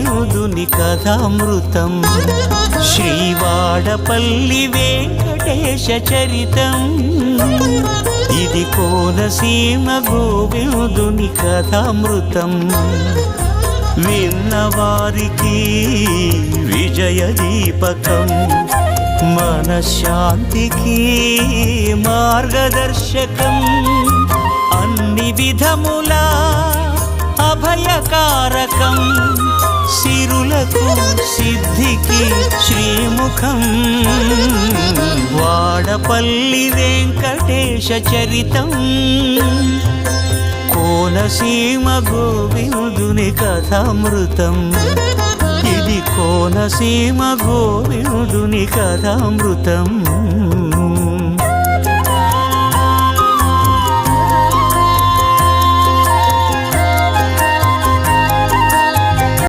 వేణుదుని కథామృతం. శ్రీవాడపల్లి వెంకటేశ చరితం. ఇది కోనసీమ గోవిందుని కథామృతం. విన్నవారికి విజయ దీపకం. మనశ్శాంతికి మార్గదర్శకం. అన్ని విధములా అభయకారకం. సిద్ధికి శ్రీముఖం. వాడపల్లి వెంకటేశ చరితం. కోనసీమ గోవిందుని కథామృతం. ఇది కోనసీమ గోవిందుని కథామృతం.